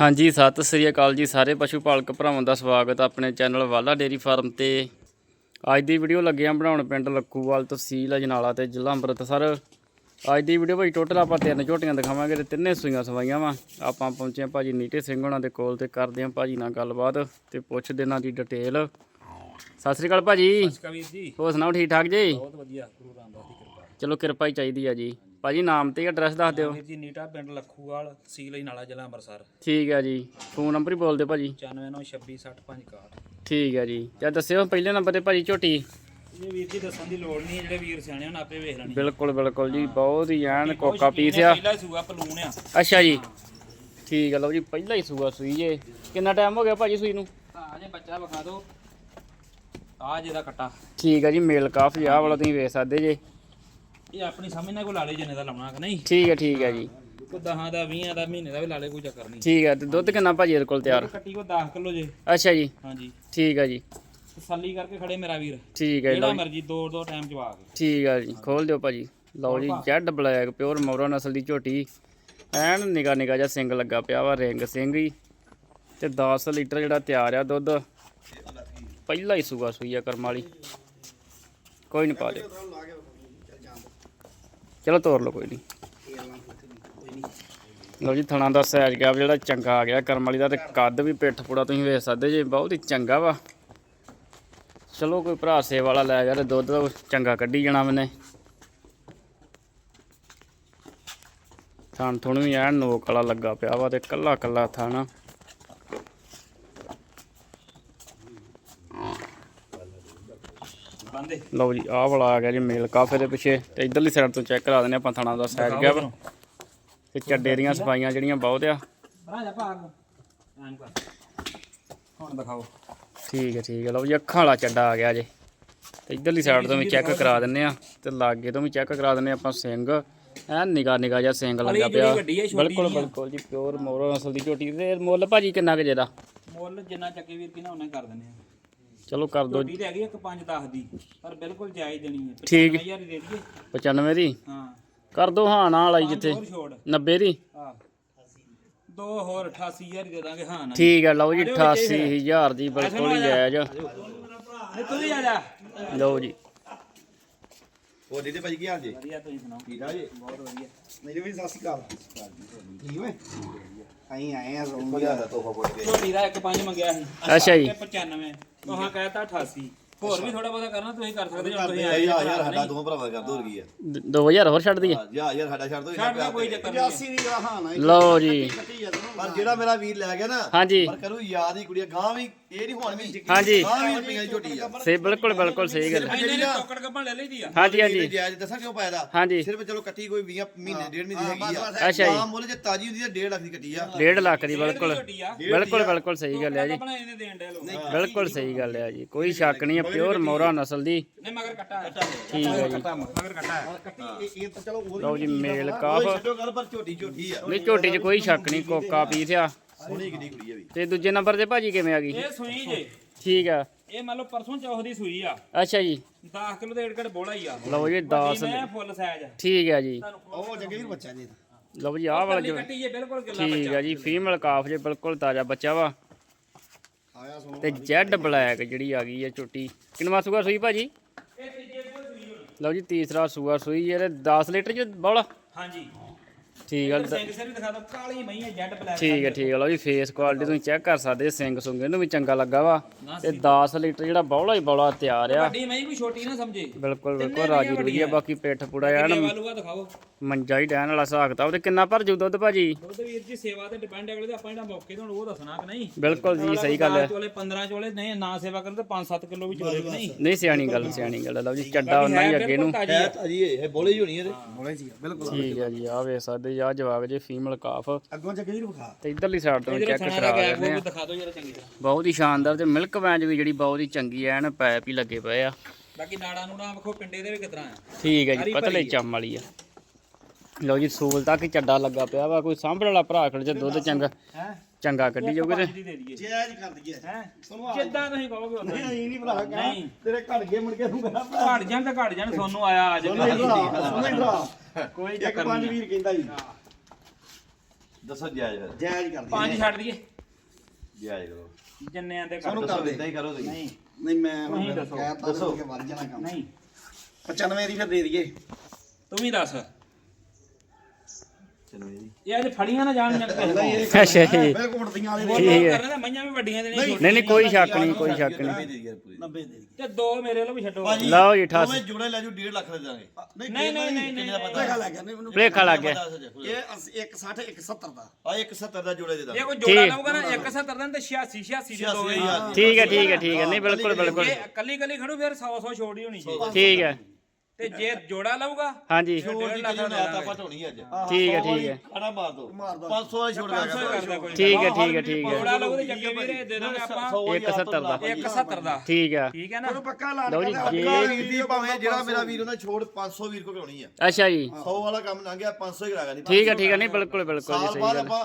ਹਾਂਜੀ ਸਤਿ ਸ੍ਰੀ ਅਕਾਲ ਜੀ ਸਾਰੇ ਪਸ਼ੂ ਪਾਲਕ ਭਰਾਵਾਂ ਦਾ ਸਵਾਗਤ ਆਪਣੇ ਚੈਨਲ ਵਾਲਾ ਡੇਰੀ ਫਾਰਮ ਤੇ। ਅੱਜ ਦੀ ਵੀਡੀਓ ਲੱਗੇ ਆ ਬਣਾਉਣ ਪਿੰਡ ਲੱਖੂਵਾਲ ਤਹਿਸੀਲ ਅਜਨਾਲਾ ਤੇ ਜ਼ਿਲ੍ਹਾ ਅੰਮ੍ਰਿਤਸਰ। ਅੱਜ ਦੀ ਵੀਡੀਓ ਭਾਈ ਟੋਟਲ ਆਪਾਂ ਤਿੰਨ ਝੋਟੀਆਂ ਦਿਖਾਵਾਂਗੇ ਤੇ ਤਿੰਨੇ ਸੂਈਆਂ ਸਵਾਈਆਂ ਵਾ। ਆਪਾਂ ਪਹੁੰਚੇ ਹਾਂ ਭਾਜੀ ਨੀਟੇ ਸਿੰਘ ਹੋਣਾ ਦੇ ਕੋਲ ਤੇ ਕਰਦੇ ਹਾਂ ਭਾਜੀ ਨਾਲ ਗੱਲਬਾਤ ਤੇ ਪੁੱਛਦੇ ਇਹਨਾਂ ਦੀ ਡਿਟੇਲ। ਸਤਿ ਸ੍ਰੀ ਅਕਾਲ ਭਾਜੀ। ਕਵੀਰ ਜੀ। ਹੋਰ ਸੁਣਾਓ ਠੀਕ ਠਾਕ ਜੀ? ਬਹੁਤ ਵਧੀਆ ਗੁਰੂ ਰਾਮਦਾਸ ਦੀ ਕਿਰਪਾ। ਚਲੋ ਕਿਰਪਾ ਹੀ ਚਾਹੀਦੀ ਆ ਜੀ। ਭਾਜੀ ਨਾਮ ਤੇ ਐਡਰੈਸ ਦੱਸ ਦਿਓ। ਵੀਰ ਜੀ ਨੀਟਾ ਪਿੰਡ ਲੱਖੂਵਾਲ ਤਹਿਸੀਲ ਨਾਲਾ ਜ਼ਿਲ੍ਹਾ ਅੰਮ੍ਰਿਤਸਰ। ਠੀਕ ਹੈ ਜੀ। ਫੋਨ ਨੰਬਰ ਹੀ ਬੋਲ ਦਿਓ ਭਾਜੀ। 9926266561 ਠੀਕ ਹੈ ਜੀ। ਤੇ ਦੱਸਿਓ ਪਹਿਲੇ ਨੰਬਰ ਤੇ ਭਾਜੀ ਝੋਟੀ। ਇਹ ਵੀਰ ਜੀ ਦੱਸਣ ਦੀ ਲੋੜ ਨਹੀਂ ਜਿਹੜੇ ਵੀਰ ਸਿਆਣੇ ਹਨ ਆਪੇ ਵੇਖ ਲੈਣੀ। ਬਿਲਕੁਲ ਬਿਲਕੁਲ ਜੀ ਬਹੁਤ ਹੀ ਐਨ ਕੋਕਾ ਪੀਸ ਆ। ਪਹਿਲਾ ਸੂਆ ਪਲੂਣ ਆ। ਅੱਛਾ ਜੀ। ਠੀਕ ਹੈ ਲਓ ਜੀ ਪਹਿਲਾ ਹੀ ਸੂਆ ਸੂਈ ਜੇ। ਕਿੰਨਾ ਟਾਈਮ ਹੋ ਗਿਆ ਭਾਜੀ ਸੂਈ ਨੂੰ? ਆ ਜੇ ਬੱਚਾ ਵਿਖਾ ਦਿਓ। ਆ ਜਿਹਦਾ ਕੱਟਾ। ਠੀਕ ਹੈ ਜੀ ਮੇਲ ਕਾਫੀ ਆ ਵਾਲਾ ਤੁਸੀਂ ਵੇਖ ਸਕਦੇ ਜੇ। ਇਹ ਆਪਣੀ ਸਮਝ ਨਾਲ ਕੋਈ ਲਾਲੇ ਜਨੇ ਦਾ ਲਾਉਣਾ ਕਿ ਨਹੀਂ? ਠੀਕ ਹੈ ਠੀਕ ਹੈ ਜੀ। ਕੋਈ 10 ਦਾ 20 ਦਾ ਮਹੀਨੇ ਦਾ ਵੀ ਲਾਲੇ ਕੋਈ ਚੱਕਰ ਨਹੀਂ। ਠੀਕ ਹੈ ਤੇ ਦੁੱਧ ਕਿੰਨਾ ਭਾਜੀ ਇਹਦੇ ਕੋਲ ਤਿਆਰ? ਕੱਟੀ ਕੋ 10 ਕਿਲੋ ਜੇ। ਅੱਛਾ ਜੀ। ਹਾਂਜੀ। ਠੀਕ ਹੈ ਜੀ। ਤਸੱਲੀ ਕਰਕੇ ਖੜੇ ਮੇਰਾ ਵੀਰ। ਠੀਕ ਹੈ ਜਿਹੜਾ ਮਰਜ਼ੀ ਦੋ ਦੋ ਟਾਈਮ ਚਵਾ ਕੇ। ਠੀਕ ਹੈ ਜੀ ਖੋਲ ਦਿਓ ਭਾਜੀ। ਲਓ ਜੀ ਜੈਡ ਬਲੈਕ ਪਿਓਰ ਮੋਰਾ ਨਸਲ ਦੀ ਝੋਟੀ। ਐਨ ਨਿਗਾ ਨਿਗਾ ਜਿਹਾ ਸਿੰਗ ਲੱਗਾ ਪਿਆ ਵਾ ਰਿੰਗ ਸਿੰਘ ਹੀ। ਤੇ 10 ਲੀਟਰ ਜਿਹੜਾ ਤਿਆਰ ਆ ਦੁੱਧ। ਪਹਿਲਾ ਹੀ ਸੂਆ ਸੂਈ ਆ ਕਰਮ ਵਾਲੀ। ਕੋਈ ਨਹੀਂ ਪਾ ਦੇ ਚਲੋ ਤੋਰ ਲਓ ਕੋਈ ਨਹੀਂ ਲਓ ਜੀ, ਥਣਾ ਦਾ ਸਾਈਜ਼ ਗਿਆ ਜਿਹੜਾ ਚੰਗਾ ਆ ਗਿਆ, ਕਰਮ ਵਾਲੀ ਦਾ ਤੇ ਕੱਦ ਵੀ ਪਿੱਠ ਪੂੜਾ ਤੁਸੀਂ ਵੇਖ ਸਕਦੇ ਜੇ, ਬਹੁਤ ਹੀ ਚੰਗਾ ਵਾ। ਚਲੋ ਕੋਈ ਭਰਾ ਸੇ ਵਾਲਾ ਲੈ ਗਿਆ ਤੇ ਦੁੱਧ ਤਾਂ ਚੰਗਾ ਕੱਢੀ ਜਾਣਾ ਮੈਨੇ। ਥਣ ਥੁਣ ਵੀ ਐ ਨੋਕ ਵਾਲਾ ਲੱਗਾ ਪਿਆ ਵਾ ਤੇ ਕੱਲਾ ਕੱਲਾ ਥਾਣਾ। ਬੰਦੇ। ਲਓ ਜੀ ਆਹ ਵਾਲਾ ਆ ਗਿਆ ਜੀ ਮੇਲ ਕਾਫੇ ਦੇ ਪਿੱਛੇ। ਤੇ ਇਧਰਲੀ ਸਾਈਡ ਤੋਂ ਚੈੱਕ ਕਰਾ ਦਿੰਦੇ ਆਪਾਂ ਥਣਾ ਦਾ ਸਾਈਜ਼ ਗਿਆ ਤੇ ਚੱਡੇ ਦੀਆਂ ਸਫਾਈਆਂ ਜਿਹੜੀਆਂ ਬਹੁਤ ਆ। ਐਂ ਹੁਣ ਦਿਖਾਓ। ਠੀਕ ਹੈ ਠੀਕ ਹੈ। ਲਓ ਜੀ ਅੱਖਾਂ ਵਾਲਾ ਚੱਡਾ ਆ ਗਿਆ ਜੇ। ਤੇ ਇਧਰਲੀ ਸਾਈਡ ਤੋਂ ਵੀ ਚੈੱਕ ਕਰਾ ਦਿੰਨੇ ਆ ਤੇ ਲਾਗੇ ਤੋਂ ਵੀ ਚੈੱਕ ਕਰਾ ਦਿੰਨੇ ਆਪਾਂ ਸਿੰਘ। ਐਨ ਨਿਗਾ ਨਿਗਾ ਜਿਹਾ ਸਿੰਘ ਲੱਗਾ ਪਿਆ। ਬਿਲਕੁਲ। ਬਿਲਕੁਲ ਜੀ ਪਿਓਰ ਮੋਰੋ ਨਸਲ ਦੀ ਝੋਟੀ। ਤੇ ਮੁੱਲ ਭਾਜੀ ਕਿੰਨਾ ਕੁ ਜਿਹਦਾ ਮੁੱਲ ਜਿੰਨਾ ਚੱਕੇ ਵੀਰ ਕਿਨਾ ਉਹਨੇ ਕਰ ਦਿੰਦੇ ਆ। ਚਲੋ ਕਰ ਦਿਓ ਝੋਟੀ ਹੈਗੀ ਇੱਕ 5 10 ਦੀ ਪਰ ਬਿਲਕੁਲ ਜਾਇਜ਼ ਦੇਣੀ ਹੈ। ਠੀਕ। 55000 ਦੀ ਦੇ ਦਈਏ। 95 ਦੀ? ਹਾਂ। ਕਰ ਦੋ ਹਾਂ ਨਾਲ ਵਾਲੀ ਪੰਜ ਜਿੱਥੇ। ਹੋਰ ਛੋੜ। 90 ਦੀ? ਆ ਦੋ ਹੋਰ 88000 ਦੀ ਦੇ ਦਾਂਗੇ ਹਾਂ ਨਾ ਠੀਕ ਹੈ ਲਓ ਜੀ 88000 ਦੀ ਬਿਲਕੁਲ ਹੀ ਜਾਇਜ਼ ਨਹੀਂ ਤੂੰ ਵੀ ਆ ਜਾ। ਲਓ ਜੀ। ਹੋਰ ਦੀਦੀ ਭਾਜੀ ਕੀ ਹਾਲ ਜੀ? ਵਧੀਆ ਤੁਸੀਂ ਸੁਣਾਓ? ਠੀਕ ਆ ਜੀ? ਬਹੁਤ ਵਧੀਆ। ਮੇਰੇ ਵੀ ਸਤਿ ਸ਼੍ਰੀ ਅਕਾਲ। ਠੀਕ ਵੇ ਅਸੀਂ ਆਏ ਆ ਰੋਂਗ ਦਾ ਤੋਹਫਾ ਪੁੱਛ ਕੇ ਝੋਟੀ ਦਾ ਇੱਕ ਪੰਜ ਮੰਗਿਆ ਸੀ। ਅੱਛਾ ਜੀ। ਤੇ 95 ਤੁਹਾਂ ਕਹਿਤਾ 88 ਹੋਰ ਵੀ ਥੋੜਾ ਬਹੁਤਾ ਕਰਨਾ ਤੁਸੀਂ ਕਰ ਸਕਦੇ ਹੋ ਤੁਸੀਂ ਯਾਰ ਆਏ ਯਾਰ ਯਾਰ ਸਾਡਾ ਦੋਵਾਂ ਭਰਾਵਾਂ ਦਾ ਕਰ ਦੋ ਕੀ ਆ 2000 ਹੋਰ ਛੱਡ ਦਈਏ। ਯਾਰ ਯਾਰ ਸਾਡਾ ਛੱਡ ਦੋ ਛੱਡ ਦਾ ਕੋਈ ਚੱਕਰ ਨਹੀਂ। ਦੀ ਹਾਂ? ਨਾ ਲਓ ਜੀ। ਪਰ ਜਿਹੜਾ ਮੇਰਾ ਵੀਰ ਲੈ ਗਿਆ ਨਾ ਹਾਂਜੀ। ਪਰ ਕਰੂ ਯਾਦ ਹੀ ਕੁੜੀਆਂ ਗਾਂ ਵੀ ਇਹ ਨਹੀਂ ਹੋਣ ਵੀ ਹਾਂਜੀ। ਗਾਂ ਵੀ ਰੁਪਈਆਂ ਦੀ ਝੋਟੀ ਆ। ਸੇ ਬਿਲਕੁਲ ਬਿਲਕੁਲ ਸਹੀ ਗੱਲ ਹੈ। ਇਹਨੇ ਟੋਕੜ ਕੱਪਣ ਲੈ ਲਈ ਦੀ ਆ। ਹਾਂਜੀ ਹਾਂਜੀ। ਜਾਇਜ਼ ਦੱਸਾਂ ਕਿਉਂ ਪਾਇਆ ਦਾ? ਹਾਂਜੀ। ਸਿਰਫ ਚਲੋ ਕੱਟੀ ਕੋਈ 20 ਮਹੀਨੇ ਡੇਢ ਮਹੀਨੇ ਦੀ ਹੈਗੀ ਆ। ਅੱਛਾ ਜੀ। ਮੁੱਲ ਜੇ ਤਾਜੀ ਹੁੰਦੀ ਤਾਂ 1.5 ਲੱਖ ਦੀ ਕੱਟੀ ਆ। 1.5 ਲੱਖ ਦੀ ਬਿਲਕੁਲ। ਝੋਟੀ ਆ। ਬਿਲਕੁਲ ਬਿਲਕੁਲ ਸਹੀ ਗੱਲ ਹੈ ਜੀ। ਕੱਪਣਾ ਇਹਨੇ ਦੇਣ ਦੇ ਲੋ ਬਿਲਕੁਲ ਸਹੀ ਗੱਲ ਹੈ ਜੀ। ਕੋਈ ਸ਼ੱਕ ਨਹੀਂ ਹੈ ਪਿਓਰ ਮੋਰਾ ਨਸਲ ਦੀ। ਨਹੀਂ ਮਗਰ ਕੱਟਾ ਹੈ। ਠੀਕ ਹੈ ਜੀ। ਮਗਰ ਕੱਟਾ ਹੈ। ਕੱਟੀ ਇਹ ਤਾਂ ਚਲੋ ਉਹ ਲਓ ਜੀ ਮੇਲ ਕਾਫ। ਛੱਡੋ ਗੱਲ ਪਰ ਝੋਟੀ ਝੋਟੀ ਆ। ਨਹੀਂ ਝੋਟੀ 'ਚ ਕੋਈ ਸ਼ੱਕ ਨਹੀਂ ਕੋਕਾ ਪੀਸ ਆ ਸੋਹਣੀ ਕਿੱਡੀ ਕੁੜੀ ਆ ਵੀ। ਤੇ ਦੂਜੇ ਨੰਬਰ ਤੇ ਭਾਜੀ ਕਿਵੇਂ ਆ ਗਈ? ਇਹ ਸੂਈ ਜੇ। ਠੀਕ ਆ। ਇਹ ਮੰਨ ਲਓ ਪਰਸੋਂ ਚੌਥ ਦੀ ਸੂਈ ਆ। ਅੱਛਾ ਜੀ। 10 ਕਿਲੋ ਦੇ ਏੜਕੜ ਬੋਲਾ ਹੀ ਆ। ਲਓ ਜੀ 10 ਮੈਂ ਫੁੱਲ ਸਾਈਜ਼ ਠੀਕ ਹੈ ਜੀ। ਉਹ ਜੱਗੇ ਵੀ ਬੱਚਾ ਜੀ ਲਓ ਜੀ ਆਹ ਵਾਲਾ ਜੋ ਕੱਟੀ ਜੇ ਬਿਲਕੁਲ ਗਿੱਲਾ ਠੀਕ ਬੱਚਾ ਹੈ ਜੀ ਫੀਮੇਲ ਕਾਫ ਜੇ ਬਿਲਕੁਲ ਤਾਜ਼ਾ ਬੱਚਾ ਵਾ। ਆਇਆ ਸੋਹਣਾ ਤੇ ਜੈਡ ਬਲੈਕ ਜਿਹੜੀ ਆ ਗਈ ਹੈ ਝੋਟੀ ਕਿੰਨਵਾ ਸੂਆ ਸੂਈ ਭਾਜੀ? ਇਹ ਤੀਜੇ ਸੂਈ ਹੋਣੀ। ਲਓ ਜੀ ਤੀਸਰਾ ਸੂਆ ਸੂਈ ਇਹਦੇ 10 ਲੀਟਰ ਚ ਬੋਲਾ ਹਾਂਜੀ। ਠੀਕ ਹੈ ਸਿੰਘ ਸਿਰ ਵੀ ਦਿਖਾ ਦੋ ਕਾਲੀ ਮਈ ਹੈ ਜੈਡ ਬਲੈਕ ਠੀਕ ਹੈ ਠੀਕ ਹੈ ਲਓ ਜੀ ਫੇਸ ਕੁਆਲਿਟੀ ਤੁਸੀਂ ਚੈੱਕ ਕਰ ਸਕਦੇ ਸਿੰਘ ਸੁੰਗ ਇਹਨੂੰ ਵੀ ਚੰਗਾ ਲੱਗਾ ਵਾ। ਤੇ 10 ਲੀਟਰ ਜਿਹੜਾ ਬੌਲਾ ਹੀ ਬੌਲਾ ਤਿਆਰ ਆ। ਵੱਡੀ ਮਈ ਕੋਈ ਛੋਟੀ ਨਾ ਸਮਝੇ। ਬਿਲਕੁਲ ਬਿਲਕੁਲ ਰਾਜੀ ਰੂਜੀ ਆ ਬਾਕੀ ਪਿੱਠ ਪੂੜਾ ਐਨ ਵਾਲੂਆ ਦਿਖਾਓ। ਮੰਜਾ ਹੀ ਡੈਣ ਵਾਲਾ ਹਿਸਾਬ ਕਿਤਾਬ ਤੇ ਕਿੰਨਾ ਭਰ ਜੂ ਦੁੱਧ ਭਾਜੀ? ਦੁੱਧ ਵੀਰ ਜੀ ਸੇਵਾ ਤੇ ਡਿਪੈਂਡ ਹੈ ਅਗਲੇ ਦੇ ਆਪਾਂ ਜਿਹੜਾ ਮੌਕੇ ਤੋਂ ਉਹ ਦੱਸਣਾ ਕਿ ਨਹੀਂ? ਬਿਲਕੁਲ ਜੀ ਸਹੀ ਗੱਲ ਹੈ। ਚੋਲੇ 15 ਚੋਲੇ ਨਹੀਂ ਨਾ ਸੇਵਾ ਕਰਨ ਤੇ 5-7 ਕਿਲੋ ਵੀ ਚੋਲੇ ਨਹੀਂ। ਨਹੀਂ ਸਿਆਣੀ ਗੱਲ ਸਿਆਣੀ ਗੱਲ ਹੈ ਲਓ ਜੀ ਚੱਡਾ ਉਹਨਾਂ ਹੀ ਅੱਗੇ ਨੂੰ। ਆ। ਤਾਜੀ ਇਹ ਬੋਲੇ ਹੀ ਹੋਣੀ ਇਹਦੇ ਬੋਲੇ ਜੀ ਬਿਲਕੁਲ। ਠੀਕ ਹੈ ਜੀ ਆ ਵੇਖ ਸਕਦੇ ਜੀ ਜਵਾਗ ਜੇ ਫੀਮੇਲ ਕਾਫ ਅੱਗੋਂ ਜੱਗੇ ਜੀ ਵਿਖਾ। ਤੇ ਇਧਰਲੀ ਸਾਈਡ ਤੋਂ ਚੈੱਕ ਕਰਾ ਲੈਂਦੇ ਆ ਦਿਖਾ ਦਿਓ ਜਰਾ ਚੰਗੀ ਤਰ੍ਹਾਂ। ਬਹੁਤ ਹੀ ਸ਼ਾਨਦਾਰ ਤੇ ਮਿਲਕ ਵੈਂਜ ਵੀ ਜਿਹੜੀ ਬਹੁਤ ਹੀ ਚੰਗੀ ਐ ਐਨ ਪੈਪ ਹੀ ਲੱਗੇ ਪਏ ਆ। ਬਾਕੀ ਨਾੜਾ ਨੂੜਾ ਵੇਖੋ ਪਿੰਡੇ ਦੇ ਵੀ ਕਿਤਰਾ ਆ। ਠੀਕ ਹੈ ਜੀ ਪਤਲੇ। ਚੰਮ ਵਾਲੀ ਆ। ਲਓ ਜੀ ਸੂਲ ਤੱਕ ਚੱਡਾ ਲੱਗਾ ਪਿਆ ਵਾ ਕੋਈ ਸਾਂਭਣ ਵਾਲਾ ਭਰਾ ਖੜ ਜੇ ਦੁੱਧ ਚੰਗਾ। ਹੈ? ਚੰਗਾ ਕੱਢੀ ਜਾਊਗੇ ਤੇ? ਦੀ ਦਈਏ। ਜੈਜ ਕਰ ਦਈਏ। ਹੈ? ਜਿੱਦਾਂ ਤੁਸੀਂ ਕਹੋਗੇ ਉਦਾਂ ਹੀ। ਨਹੀਂ ਨਹੀਂ। ਭਰਾ ਨਹੀਂ। ਤੇਰੇ ਘੜ ਗਏ ਮੁੜ ਕੇ ਤੂੰ ਕਹਣਾ ਘੜ ਜਾਣ ਤਾਂ ਘੜ ਜਾਣ ਸੋਨੂੰ ਆਇਆ ਅੱਜ ਸੋਨੇ ਭਰਾ। ਸੋਨੇ ਭਰਾ। ਕੋਈ ਇੱਕ ਚੱਕਰ ਪੰਜ ਨਹੀਂ। ਵੀਰ ਕਹਿੰਦਾ ਜੀ। ਦੱਸੋ ਜਾਇਜ਼। ਫਿਰ ਜਾਇਜ਼ ਕਰ ਪੰਜ ਦਈਏ ਛੱਡ ਦਈਏ। ਜਾਇਜ਼ ਕਰੋ। ਜੰਨਿਆਂ ਦੇ ਕਰ ਸਾਨੂੰ ਦੱਸੋ। ਕਰ ਦੇ। ਇਦਾਂ ਹੀ ਕਰੋ ਤੁਸੀਂ। ਨਹੀਂ। ਨਹੀਂ ਮੈਂ ਤੁਸੀਂ ਹੁਣ ਦੱਸੋ। ਕਹਿ ਤਾ ਦੱਸੋ। ਕਿ ਵੱਧ ਜਾਣਾ ਕੰਮ। ਨਹੀਂ। 95 ਦੀ ਫਿਰ ਦੇ ਦਈਏ। ਤੂੰ ਵੀ ਦੱਸ। ਚਲੋ ਜੀ ਇਹ ਅੱਜ ਫੜੀਆਂ ਨਾ ਜਾਣ ਜਾਂ ਕਿਸੇ ਨਹੀਂ ਕੋਲ ਇਹ ਅੱਛਾ ਜੀ ਬਿਲਕੁਲ ਮੁੜਦੀਆਂ ਵਾਲੇ ਹੋਰ ਠੀਕ ਹੈ। ਕਰਨੇ ਤਾਂ ਮਈਆਂ ਵੀ ਵੱਡੀਆਂ ਦੇ ਨਹੀਂ ਨਹੀਂ ਨਹੀਂ ਕੋਈ ਸ਼ੱਕ ਨਹੀਂ ਕੋਈ ਸ਼ੱਕ ਨੱਬੇ ਨਹੀਂ ਦੀ ਯਾਰ ਪੂਰੀ। 90 ਦੇ ਦਈਏ ਤੇ ਦੋ ਮੇਰੇ ਵੱਲੋਂ ਵੀ ਛੱਡੋ। ਭਾਜੀ ਲਓ ਜੀ, ਠਾਸ। ਦੋਵੇਂ ਜੋੜੇ ਲੈ ਜੂ 1.5 ਲੱਖ ਦੇ ਦਾਂਗੇ। ਨਹੀਂ ਨਹੀਂ ਨਹੀਂ ਨਹੀਂ ਭਲੇਖਾ ਲੱਗ ਗਿਆ ਨਹੀਂ ਮੈਨੂੰ ਭਲੇਖਾ ਲੱਗ ਗਿਆ। ਇਹ 160 170 ਦਾ। ਆ 170 ਦਾ ਜੋੜੇ ਦੇ ਦਾਂਗੇ। ਇਹ ਕੋਈ ਜੋੜਾ ਠੀਕ। ਲਊਗਾ ਨਾ 170 ਦਿਨ ਤੇ 86 86 ਦੇ ਦੋਵੇਂ। ਹੀ। ਠੀਕ ਹੈ ਠੀਕ ਹੈ ਠੀਕ ਹੈ। ਨਹੀਂ ਬਿਲਕੁਲ ਬਿਲਕੁਲ। ਜੇ ਕੱਲੀ ਕੱਲੀ ਖੜੂ ਫਿਰ 100 100 ਛੋੜ ਹੀ ਹੋਣੀ ਚਾਹੀਦੀ ਠੀਕ ਹੈ। ਤੇ ਜੇ ਜੋੜਾ ਲਊਗਾ? ਹਾਂਜੀ। ਛੋੜ ਦੀ ਕਿਲੋ ਨਾ ਤਾਂ ਦਾਂਗੇ। ਪਟਾਉਣੀ ਅੱਜ। ਠੀਕ ਹੈ ਠੀਕ ਹੈ। ਖਾਣਾ ਮਾਰ ਦੋ। ਮਾਰ ਦੋ। 500 ਦਾ ਛੋੜ 500 ਹੀ ਕਰਦਾ ਕੋਈ ਠੀਕ ਹੈ ਠੀਕ ਹੈ ਠੀਕ ਹੈ। ਜੋੜਾ ਲਊਗਾ ਤੇ ਜੱਗੇ ਵੀਰੇ ਦੇ ਦਾਂਗੇ ਆਪਾਂ? 170 ਦਾ। 170 ਦਾ। ਠੀਕ ਹੈ। ਠੀਕ ਹੈ ਨਾ? ਪੱਕਾ ਲਾ ਲਓ ਜੀ, ਕੇ ਜੇ- ਇਹ ਵੀਰ ਦੀ ਭਾਵੇਂ ਜਿਹੜਾ ਮੇਰਾ ਵੀਰ ਉਹਨਾਂ ਛੋੜ 500 ਵੀਰ ਕੋ ਕਰਾਉਣੀ ਆ। ਅੱਛਾ ਜੀ। 100 ਵਾਲਾ ਕੰਮ ਲੰਘ ਗਿਆ 500 ਹੀ ਕਰਾਗਾ ਨਹੀਂ ਠੀਕ ਹੈ ਠੀਕ ਹੈ। ਨਹੀਂ ਬਿਲਕੁਲ ਬਿਲਕੁਲ ਜੀ ਸਾਲ ਸਹੀ ਗੱਲ ਆਪਾਂ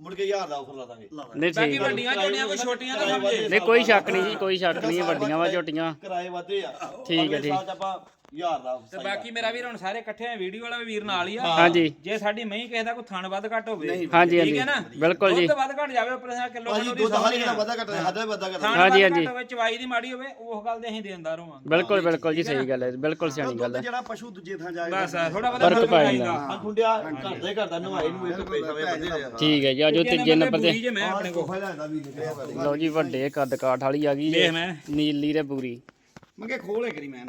ਮੁੜ ਕੇ 1000 ਦਾ ਆਫਰ ਲਾ ਦਾਂਗੇ। ਨਹੀਂ ਠੀਕ ਹੈ। ਵੱਡੀਆਂ ਜੋੜੀਆਂ ਕੋਈ ਛੋਟੀਆਂ ਨਾ ਸਮਝੇ। ਨਹੀਂ ਕੋਈ ਸ਼ੱਕ ਨਹੀਂ ਜੀ ਕੋਈ ਸ਼ੱਕ ਨਹੀਂ ਵੱਡੀਆਂ ਵਾ ਝੋਟੀਆਂ। ਕਿਰਾਏ ਵਾਧੇ ਆ। ਠੀਕ ਹੈ, ਠੀਕ। ਸਾਲ 'ਚ ਆਪਾਂ 1000 ਦਾ ਤੇ ਬਾਕੀ ਮੇਰਾ ਵੀਰ ਹੁਣ ਸਾਰੇ ਇਕੱਠੇ ਆ ਵੀਡੀਓ ਵਾਲਾ ਵੀ ਵੀਰ ਨਾਲ ਹੀ ਆ। ਹਾਂਜੀ। ਜੇ ਸਾਡੀ ਮਹੀਂ ਕਿਸੇ ਦਾ ਕੋਈ ਥਣ ਵੱਧ ਘੱਟ ਹੋਵੇ ਹਾਂਜੀ ਠੀਕ ਹੈ ਨਾ? ਬਿਲਕੁਲ ਜੀ। ਦੁੱਧ ਵੱਧ ਘੱਟ ਜਾਵੇ ਉੱਪਰ ਦਾ ਕਿਲੋ ਭਾਜੀ ਦੁੱਧ ਹਰ ਇੱਕ ਦਾ ਵਾਧਾ ਘਟਦਾ ਹੱਦਾਂ ਵਾਧਾ ਥਣ ਕਰਦਾ ਹਾਂਜੀ, ਹਾਂਜੀ ਹਾਂਜੀ। ਹਾਂਜੀ ਹੋਵੇ ਚਵਾਈ ਦੀ ਮਾੜੀ ਹੋਵੇ ਉਹ ਗੱਲ ਦੇ ਅਸੀਂ ਦੇਣਦਾਰ ਹੋਵਾਂਗੇ ਬਿਲਕੁਲ ਬਿਲਕੁਲ ਜੀ ਸਹੀ ਗੱਲ ਹੈ ਬਿਲਕੁਲ ਸਿਆਣੀ ਗੱਲ ਹੈ। ਜਿਹੜਾ ਪਸ਼ੂ ਦੂਜੇ ਥਾਂ ਜਾਏਗਾ ਬਸ ਥੋੜਾ ਬਹੁਤਾ ਫ਼ਰਕ ਪੈ ਜਾਂਦਾ। ਹਾਂ ਘਰ ਦੇ ਘਰ ਦਾ ਨਵਾਈ ਨੂੰ ਇਹ ਪੈਸਾ ਵੇ ਬੰਦੇ ਦੇ ਠੀਕ ਹੈ ਜੀ ਉਹ ਤੀਜੇ ਨੰਬਰ ਤੇ ਜੇ ਮੈਂ ਆਪਣੇ ਕੋਲ। ਲਓ ਜੀ ਵੱਡੇ ਕੱਦ ਕਾਠ ਵਾਲੀ ਆ ਗਈ ਜੀ ਮੈਂ। ਨੀਲੀ ਤੇ ਬੂਰੀ। ਮੰਗੇ ਖੋਲੇ ਕਰੀ ਮੈਂ।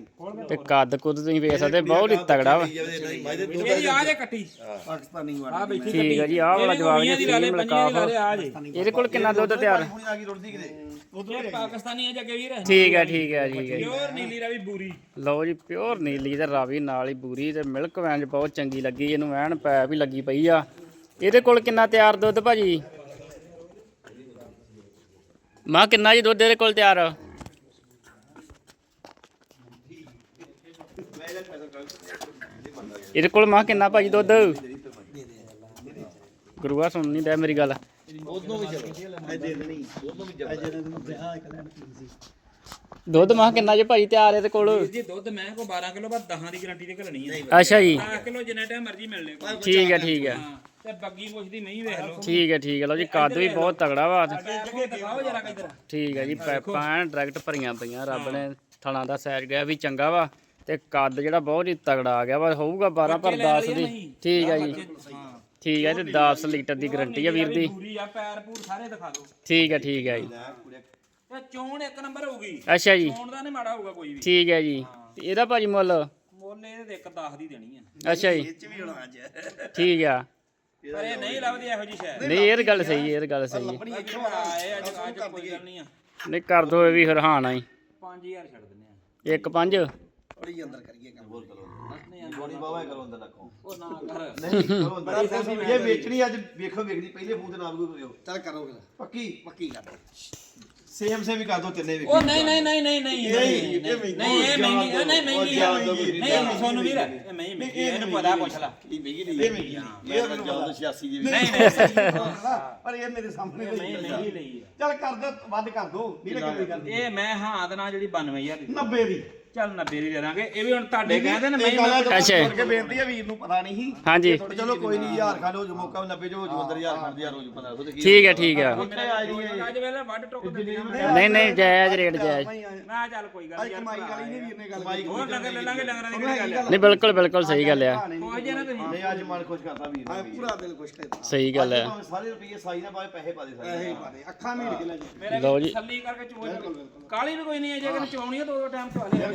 ਤੇ ਕੱਦ ਕੁੱਦ ਤੁਸੀਂ ਵੇਖ ਸਕਦੇ ਬਹੁਤ ਹੀ ਤਗੜਾ ਵਾ। ਇਹ ਜੀ ਆ ਜੇ ਕੱਟੀ। ਪਾਕਿਸਤਾਨੀ ਵਾਲੀ। ਆ ਬੈਠੀ ਠੀਕ ਹੈ ਜੀ ਆਹ ਵਾਲਾ ਜਵਾਬ ਜੀ ਸੀਮ ਲਕਾਫ ਆ ਜੇ। ਇਹਦੇ ਕੋਲ ਕਿੰਨਾ ਦੁੱਧ ਤਿਆਰ? ਹੁਣੀ ਆ ਗਈ ਰੁੜਦੀ ਕਿਤੇ? ਇਹ ਪਾਕਿਸਤਾਨੀ ਆ ਜੱਗੇ ਵੀਰ। ਠੀਕ ਹੈ ਠੀਕ ਹੈ ਠੀਕ ਹੈ ਜੀ। ਪਿਓਰ ਨੀਲੀ ਰਵੀ ਬੂਰੀ। ਲਓ ਜੀ ਪਿਓਰ ਨੀਲੀ ਤੇ ਰਾਵੀ ਨਾਲ ਹੀ ਬੂਰੀ ਤੇ ਮਿਲਕ ਵੈਨ ਬਹੁਤ ਚੰਗੀ ਲੱਗੀ ਇਹਨੂੰ ਐਨ ਪੈਪ ਵੀ ਲੱਗੀ ਪਈ ਆ। ਇਹਦੇ ਕੋਲ ਕਿੰਨਾ ਤਿਆਰ ਦੁੱਧ ਭਾਜੀ? ਮਾਂ ਕਿੰਨਾ ਜੀ ਦੁੱਧ ਇਹਦੇ ਕੋਲ ਤਿਆਰ? ਇਹਦੇ ਕੋਲ ਮਾਂ ਕਿੰਨਾ ਭਾਜੀ ਦੁੱਧ? ਗੁਰੂਆ ਸੁਣ ਨਹੀਂ ਡਿਆ ਮੇਰੀ ਗੱਲ। ਦੇ ਦੁੱਧ ਮਾਂ ਕਿੰਨਾ ਜੀ ਭਾਜੀ ਤਿਆਰ ਇਹਦੇ ਕੋਲ? ਜੀ ਦੁੱਧ ਮੈਂ ਕੋ 12 ਕਿਲੋ ਬਾਅਦ 10 ਦੀ ਗਾਰੰਟੀ ਤੇ ਘਲਣੀ ਹੈ ਅੱਛਾ ਜੀ। 10 ਕਿਲੋ ਜਿੰਨਾ ਟਾਈਮ ਮਰਜ਼ੀ ਮਿਲ ਲੇ ਠੀਕ ਹੈ ਠੀਕ ਹੈ। ਤੇ ਬੱਗੀ ਮੁਛਦੀ ਮਹੀਂ ਵੇਖ ਲਓ। ਠੀਕ ਹੈ ਠੀਕ ਹੈ। ਲਓ ਜੀ ਕੱਦ ਵੀ ਬਹੁਤ ਤਗੜਾ ਵਾ। ਠੀਕ ਹੈ ਜੀ ਪੈਪਾਂ ਡਾਇਰੈਕਟ ਭਰੀਆਂ ਪਈਆਂ ਰੱਬ ਨੇ ਥਣਾ ਦਾ ਸਾਈਜ਼ ਗਿਆ ਵੀ ਚੰਗਾ ਵਾ। ਤੇ ਕੱਦ ਜਿਹੜਾ ਬਹੁਤ ਹੀ ਤਗੜਾ ਆ ਗਿਆ ਵਾ ਹੋਊਗਾ 12 ਪਰ 10 ਦੀ। ਠੀਕ ਹੈ ਜੀ। ਹਾਂ ਠੀਕ ਹੈ ਤੇ 10 ਲੀਟਰ ਦੀ ਗਾਰੰਟੀ ਹੈ ਵੀਰ ਦੀ। ਪੂਰੀ ਆ ਪੈਰ ਪੂਰ ਸਾਰੇ ਦਿਖਾ ਦਿਓ। ਠੀਕ ਹੈ ਠੀਕ ਹੈ ਜੀ। ਤੇ ਚੋਣ ਇੱਕ ਨੰਬਰ ਹੋਊਗੀ। ਅੱਛਾ ਜੀ। ਚੋਣ ਦਾ ਨਹੀਂ ਮਾੜਾ ਹੋਊਗਾ ਕੋਈ ਵੀ। ਠੀਕ ਹੈ ਜੀ। ਤੇ ਇਹਦਾ ਭਾਜੀ ਮੁੱਲ? ਮੁੱਲ ਇਹਦੇ ਤੇ ਇੱਕ 10 ਦੀ ਦੇਣੀ ਆ। ਅੱਛਾ ਜੀ। ਇਹ ਚ ਵੀ ਹੋਣਾ ਅੱਜ। ਠੀਕ ਆ। ਪਰ ਇਹ ਨਹੀਂ ਲੱਭਦੀ ਇਹੋ ਜੀ ਸ਼ੈ ਨਹੀਂ ਇਹ ਤਾਂ ਗੱਲ ਸਹੀ ਹੈ ਇਹ ਗੱਲ ਸਹੀ ਹੈ। ਆਪਣੀ ਬਾਕੀ ਇੱਥੋਂ ਆਏ ਅੱਜ ਅੱਜ ਕੋਈ ਗੱਲ ਨਹੀਂ ਆ। ਨਹੀਂ ਕਰ ਦੋ ਇਹ ਵੀ ਹਰਹਾਨ ਆਈ 5000 ਛੱਡ ਦਿੰਨੇ ਆ। ਇੱਕ ਪੰਜ? ਥੋੜੀ ਅੰਦਰ ਕਰੀਏ ਕੰਮ। ਬੋਲ ਕਰੋ। ਗੋਣੀ ਬਾਵਾ ਕਰੋ। ਅੰਦਰ ਰੱਖੋ ਉਹ ਨਾ ਕਰ। ਨਹੀਂ ਕਰੋ ਅੰਦਰ। ਇਹ ਵੇਚਣੀ ਅੱਜ ਵੇਖੋ ਵੇਖਦੀ ਪਹਿਲੇ ਫੋਨ ਤੇ ਨਾਮ ਕੋਈ ਕਰਿਓ ਚੱਲ ਕਰੋ ਫਿਰ। ਪੱਕੀ? ਪੱਕੀ ਕਰ ਸੇਮ ਸੇਮ ਹੀ ਕਰ ਦੋ ਤਿੰਨੇ ਵੇਖੀ। ਉਹ ਨਹੀਂ ਨਹੀਂ ਨਹੀਂ ਨਹੀਂ ਨਹੀਂ ਨਹੀਂ ਨਹੀਂ ਇਹ ਮਹਿੰਗੀ ਇਹ ਨਹੀਂ ਮਹਿੰਗੀ ਆ ਨਹੀਂ ਸੋਨੂੰ ਵੀਰ ਇਹ ਮਹਿੰਗੀ ਮਹਿੰਗੀ ਇਹਨੂੰ ਪਤਾ ਪੁੱਛ ਲੈ। ਇਹ ਮਹਿੰਗੀ ਨਹੀਂ ਇਹ ਇਹ ਮੈਨੂੰ ਪਤਾ 86 ਦੀ ਨਹੀਂ ਨਹੀਂ ਪਰ ਇਹ ਮੇਰੇ ਸਾਹਮਣੇ ਨਹੀਂ ਮਹਿੰਗੀ ਆ ਚੱਲ ਕਰ ਦੋ ਵੱਧ ਕਰ ਦੋ। ਵੀਰੇ ਕਿੰਨੀ ਕਰ ਇਹ ਮੈਂ ਹਾਂ ਦੇ ਨਾਲ ਜਿਹੜੀ 92000 ਦੀ 90 ਦੀ। ਚੱਲ 90 ਦੀ ਦੇ ਦਾਂਗੇ। ਇਹ ਵੀ ਹੁਣ ਤੁਹਾਡੇ ਕਹਿੰਦੇ ਨੇ ਮੈਂ ਅੱਛਾ। ਕਰਕੇ ਬੇਨਤੀ ਹੈ ਵੀਰ ਨੂੰ ਪਤਾ ਨਹੀਂ ਸੀ। ਹਾਂਜੀ। ਚਲੋ ਕੋਈ ਨਹੀਂ ਯਾਰ ਖਾ ਲਓ ਜੋ ਮੌਕਾ 90 ਜੋ ਹੋ ਜੂ ਅੰਦਰ ਯਾਰ ਖੜ ਯਾਰ ਹੋ ਜੂ 1500 ਤੇ ਕੀ ਠੀਕ ਹੈ ਠੀਕ ਹੈ ਅੱਜ ਵੇਲੇ ਵੱਡ ਟੁੱਕ ਦੇ ਦੇ ਨਹੀਂ ਨਹੀਂ ਜਾਇਜ਼ ਰੇਟ ਜਾਇਜ਼। ਮੈਂ ਚੱਲ ਕੋਈ ਗੱਲ ਅੱਜ ਕਮਾਈ ਵਾਲੀ ਨਹੀਂ ਵੀਰ ਨੇ ਗੱਲ ਹੋਰ ਡੰਗਰ ਲੈ ਲਾਂਗੇ ਡੰਗਰਾਂ ਦੀ ਕਿਹੜੀ ਗੱਲ ਆ? ਨਹੀਂ ਬਿਲਕੁਲ ਬਿਲਕੁਲ ਸਹੀ ਗੱਲ ਆ। ਕੋਈ ਜੇ ਨਾ ਤੁਸੀਂ ਨਹੀਂ। ਅੱਜ ਮਨ ਖੁਸ਼ ਕਰਤਾ ਵੀਰ ਨੇ। ਪੂਰਾ ਦਿਲ ਖੁਸ਼ ਕਰ ਸਹੀ ਗੱਲ ਹੈ ਭਾਵੇਂ ਸਾਰੇ ਰੁਪਏ ਸਾਈ ਨਾ ਪਾਏ ਪੈਸੇ ਪਾ ਦੇ ਸਾਰੇ। ਪਾਦੇ ਅੱਖਾਂ ਮੀਟ ਕੇ ਲੈ ਜੀ। ਮੇਰੇ ਲਓ ਵੀ ਜੀ। ਤਸੱਲੀ ਕਰਕੇ ਚੋਜ ਕਾਲੀ ਵੀ ਕੋਈ ਨਹੀਂ ਹੈ ਜੇ ਕਿ ਚਵਾਉਣੀ ਹੈ ਤਾਂ ਉਹ ਟਾਈਮ ਚਵਾ ਲਿਆ।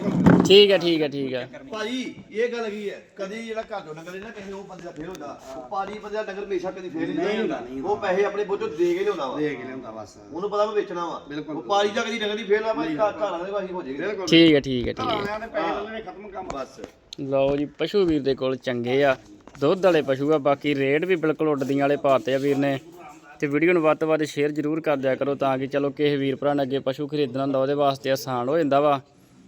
ਠੀਕ ਹੈ ਠੀਕ ਹੈ ਠੀਕ ਹੈ। ਭਾਜੀ ਇਹ ਗੱਲ ਕੀ ਹੈ? ਕਦੀ ਜਿਹੜਾ ਘਰ ਤੋਂ ਨਗਰ ਨਾ ਕਿਸੇ ਉਹ ਬੰਦੇ ਦਾ ਫੇਲ ਹੁੰਦਾ। ਉਹ ਪਾਰੀ ਬੰਦੇ ਦਾ ਨਗਰ ਹਮੇਸ਼ਾ ਕਦੀ ਫੇਲ ਨਹੀਂ ਹੁੰਦਾ। ਉਹ ਪੈਸੇ ਆਪਣੇ ਬੋਝੋਂ ਦੇ ਕੇ ਲਿਆਉਂਦਾ ਵਾ। ਦੇ ਕੇ ਲਿਆਉਂਦਾ ਬਸ। ਉਹਨੂੰ ਪਤਾ ਮੈਂ ਵੇਚਣਾ ਵਾ। ਉਹ ਪਾਰੀ ਦਾ ਕਦੀ ਨਗਰ ਦੀ ਫੇਲ ਆ ਭਾਈ ਘਰ ਘਰਾਂ ਦੇ ਵਾਹੀ ਹੋ ਜਾਏਗੀ ਠੀਕ ਹੈ ਠੀਕ ਹੈ ਠੀਕ ਹੈ। ਪੈਸੇ ਲੈਣੇ ਖਤਮ ਕੰਮ। ਬਸ। ਲਓ ਜੀ ਪਸ਼ੂ ਵੀਰ ਦੇ ਕੋਲ ਚੰਗੇ ਆ। ਦੁੱਧ ਵਾਲੇ ਪਸ਼ੂ ਆ ਬਾਕੀ ਰੇਟ ਵੀ ਬਿਲਕੁਲ ਉੱਡਦੀਆਂ ਵਾਲੇ ਪਾਤੇ ਆ ਵੀਰ ਨੇ। ਤੇ ਵੀਡੀਓ ਨੂੰ ਵੱਧ ਤੋਂ ਵੱਧ ਸ਼ੇਅਰ ਜ਼ਰੂਰ ਕਰ ਦਿਆ ਕਰੋ ਤਾਂ ਕਿ ਚਲੋ ਕਿਸੇ ਵੀਰ ਭਰਾ ਨੇ ਅੱਗੇ ਪਸ਼ੂ ਖਰੀਦਣਾ ਹੁੰਦਾ ਉਹਦੇ ਵਾਸਤੇ ਆਸਾਨ ਹੋ ਜਾਂਦਾ ਵਾ।